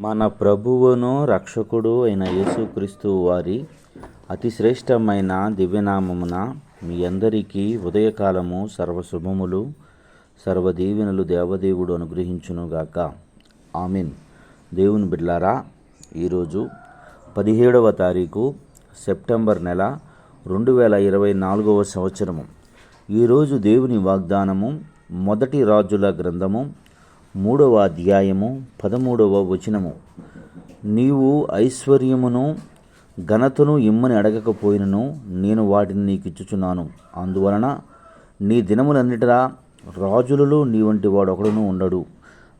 మన ప్రభువును రక్షకుడు అయిన యేసుక్రీస్తు వారి అతి శ్రేష్టమైన దివ్యనామమున మీ అందరికీ ఉదయకాలము సర్వశుభములు సర్వదీవెనలు దేవదేవుడు అనుగ్రహించునుగాక. ఆమెన్. దేవుని బిడ్లారా ఈరోజు పదిహేడవ తారీఖు సెప్టెంబర్ నెల రెండు వేల ఇరవై నాలుగవ సంవత్సరము. ఈరోజు దేవుని వాగ్దానము మొదటి రాజుల గ్రంథము మూడవ అధ్యాయము పదమూడవ వచనము. నీవు ఐశ్వర్యమును ఘనతను ఇమ్మని అడగకపోయినను నేను వాటిని నీకు ఇచ్చుచున్నాను. అందువలన నీ దినములన్నిటిరా రాజులలో నీ వంటి వాడు ఒకడును ఉండడు.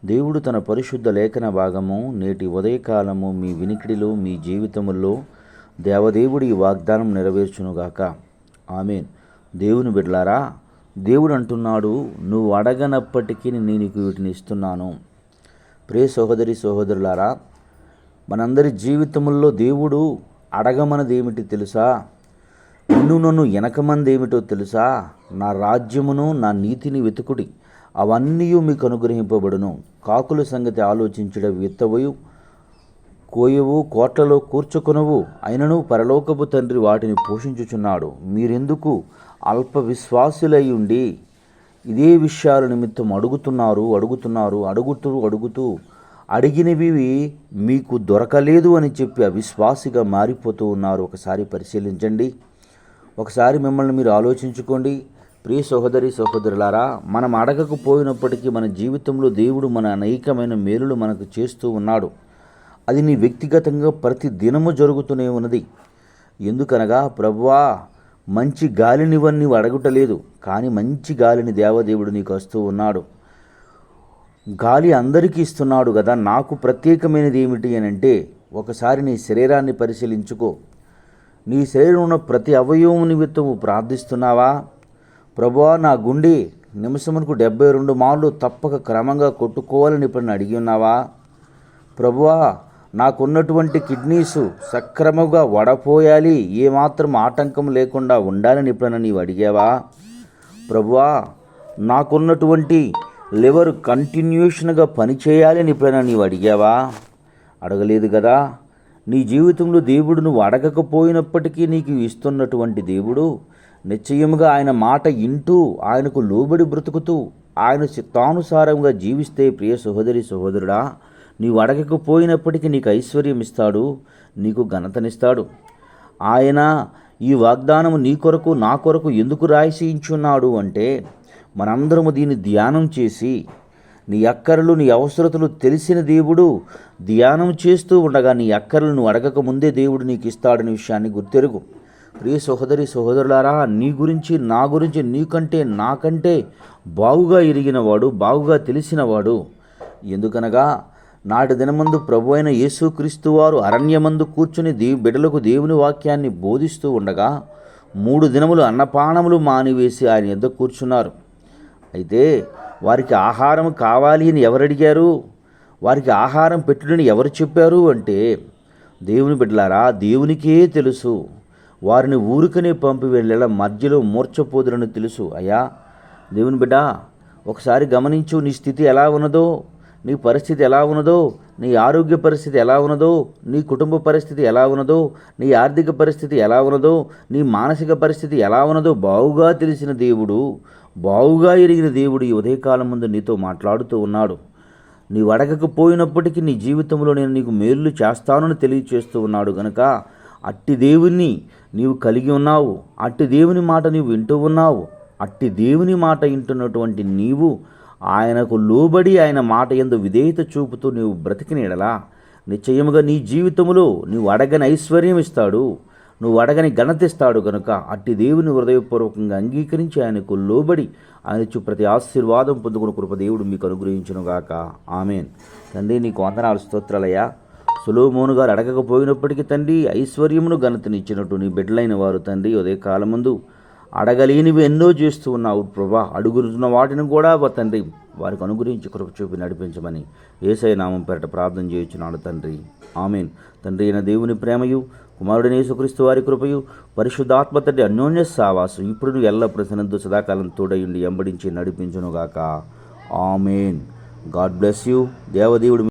దేవుడు తన పరిశుద్ధ లేఖన భాగము నేటి ఉదయకాలము మీ వినికిడిలో మీ జీవితముల్లో దేవదేవుడి వాగ్దానం నెరవేర్చునుగాక. ఆమెన్. దేవుని బిడ్లారా దేవుడు అంటున్నాడు నువ్వు అడగనప్పటికీ నేను నీకు వీటిని ఇస్తున్నాను. ప్రే సహోదరి సహోదరులారా మనందరి జీవితముల్లో దేవుడు అడగమన్నది ఏమిటి తెలుసా? నిన్ను నన్ను వెనకమంది ఏమిటో తెలుసా? నా రాజ్యమును నా నీతిని వెతుకుడి అవన్నీ మీకు అనుగ్రహింపబడును. కాకుల సంగతి ఆలోచించడం విత్తవయు కోయవు కోట్లలో కూర్చుకొనవు అయినను పరలోకపు తండ్రి వాటిని పోషించుచున్నాడు. మీరెందుకు అల్ప విశ్వాసులై ఉండి ఇదే విషయాల నిమిత్తం అడుగుతున్నారు అడుగుతున్నారు అడుగుతూ అడుగుతూ అడిగినవి మీకు దొరకలేదు అని చెప్పి అవిశ్వాసిగా మారిపోతూ ఉన్నారు. ఒకసారి పరిశీలించండి. ఒకసారి మిమ్మల్ని మీరు ఆలోచించుకోండి. ప్రియ సహోదరి సహోదరులారా మనం అడగకపోయినప్పటికీ మన జీవితంలో దేవుడు మన అనేకమైన మేలులు మనకు చేస్తూ ఉన్నాడు. అది నీ వ్యక్తిగతంగా ప్రతి దినము జరుగుతూనే ఉన్నది. ఎందుకనగా ప్రభువా మంచి గాలినివన్నీ అడగటలేదు కానీ మంచి గాలిని దేవదేవుడు నీకు వస్తూ ఉన్నాడు. గాలి అందరికీ ఇస్తున్నాడు కదా నాకు ప్రత్యేకమైనది ఏమిటి అని అంటే ఒకసారి నీ శరీరాన్ని పరిశీలించుకో. నీ శరీరం ఉన్న ప్రతి అవయవం నిమిత్తము ప్రార్థిస్తున్నావా? ప్రభువా నా గుండె నిమిషమునకు డెబ్బై రెండు మార్లు తప్పక క్రమంగా కొట్టుకోవాలని ఇప్పుడు అడిగి ఉన్నావా? ప్రభువా నాకున్నటువంటి కిడ్నీస్ సక్రమంగా వడపోయాలి ఏమాత్రం ఆటంకం లేకుండా ఉండాలని ఎప్పుడైనా నీవు అడిగావా? ప్రభువా నాకున్నటువంటి లివర్ కంటిన్యూషన్గా పనిచేయాలని ఎప్పుడైనా నీవు అడిగావా? అడగలేదు కదా. నీ జీవితంలో దేవుడు నువ్వు అడగకపోయినప్పటికీ నీకు ఇస్తున్నటువంటి దేవుడు నిశ్చయముగా ఆయన మాట ఇంటూ ఆయనకు లోబడి బ్రతుకుతూ ఆయన చిత్తానుసారంగా జీవిస్తే ప్రియ సహోదరి సహోదరుడా నీవు అడగకపోయినప్పటికీ నీకు ఐశ్వర్యం ఇస్తాడు నీకు ఘనతనిస్తాడు. ఆయన ఈ వాగ్దానము నీ కొరకు నా కొరకు ఎందుకు రాయిసించున్నాడు అంటే మనందరము దీన్ని ధ్యానం చేసి నీ అక్కరలు నీ అవసరతలు తెలిసిన దేవుడు ధ్యానం చేస్తూ ఉండగా నీ అక్కరలు నువ్వు అడగక ముందే దేవుడు నీకు ఇస్తాడనే విషయాన్ని గుర్తెరుగు. ప్రియ సహోదరి సహోదరులారా నీ గురించి నా గురించి నీకంటే నాకంటే బాగుగా ఎరిగినవాడు బాగుగా తెలిసినవాడు ఎందుకనగా నాటి దినమందు ప్రభు అయిన యేసుక్రీస్తు వారు అరణ్యమందు కూర్చుని దేవు బిడలకు దేవుని వాక్యాన్ని బోధిస్తూ ఉండగా మూడు దినములు అన్నపానములు మానివేసి ఆయన ఎద్ద కూర్చున్నారు. అయితే వారికి ఆహారం కావాలి అని ఎవరు అడిగారు వారికి ఆహారం పెట్టుడని ఎవరు చెప్పారు అంటే దేవుని బిడ్డలారా దేవునికే తెలుసు. వారిని ఊరికనే పంపి వెళ్ళేలా మధ్యలో మూర్చపోదురని తెలుసు. అయ్యా దేవుని బిడ్డ ఒకసారి గమనించు నీ స్థితి ఎలా ఉన్నదో. నీ పరిస్థితి ఎలా ఉన్నదో నీ ఆరోగ్య పరిస్థితి ఎలా ఉన్నదో నీ కుటుంబ పరిస్థితి ఎలా ఉన్నదో నీ ఆర్థిక పరిస్థితి ఎలా ఉన్నదో నీ మానసిక పరిస్థితి ఎలా ఉన్నదో బావుగా తెలిసిన దేవుడు బావుగా ఎరిగిన దేవుడు ఈ ఉదయకాలం ముందు నీతో మాట్లాడుతూ ఉన్నాడు. నీవు అడగకపోయినప్పటికీ నీ జీవితంలో నేను నీకు మేలు చేస్తానని తెలియచేస్తూ ఉన్నాడు గనక అట్టి దేవుణ్ణి నీవు కలిగి ఉన్నావు అట్టి దేవుని మాట నీవు వింటూ ఉన్నావు అట్టి దేవుని మాట వింటున్నటువంటి నీవు ఆయనకు లోబడి ఆయన మాట ఎందు విధేయత చూపుతూ నీవు బ్రతికినీడలా? నిశ్చయముగా నీ జీవితములో నువ్వు అడగని ఐశ్వర్యం ఇస్తాడు. నువ్వు అడగని ఘనతిస్తాడు కనుక అట్టి దేవుని హృదయపూర్వకంగా అంగీకరించి ఆయనకు లోబడి ఆయన ఇచ్చు ప్రతి ఆశీర్వాదం పొందుకున్న కృప దేవుడు మీకు అనుగ్రహించునుగాక ఆమెన్. తండ్రి నీకు వందనాలు స్తోత్రాలయ్యా. సులోమోను గారు అడగకపోయినప్పటికీ తండ్రి ఐశ్వర్యమును ఘనతనిచ్చినట్టు నీ బిడ్డలైన వారు తండ్రి ఉదయ కాలముందు అడగలేనివి ఎన్నో చేస్తూ ఉన్నావు ప్రభా. అడుగుతున్న వాటిని కూడా వా తండ్రి వారికి అనుగురించి కృప చూపి నడిపించమని ఏసై నామం పేరట ప్రార్థన చేయుచున్నాడు తండ్రి. ఆమెన్. తండ్రి అయిన దేవుని ప్రేమయు కుమారుడైన యేసుక్రీస్తు వారి కృపయు పరిశుద్ధాత్మ తండ్రి అన్యోన్య సావాసు ఇప్పుడు ఎల్ల ప్రసనందు సదాకాలం తోడయుండి ఎంబడించి నడిపించునుగాక. ఆమెన్. God bless you. దేవదేవుడు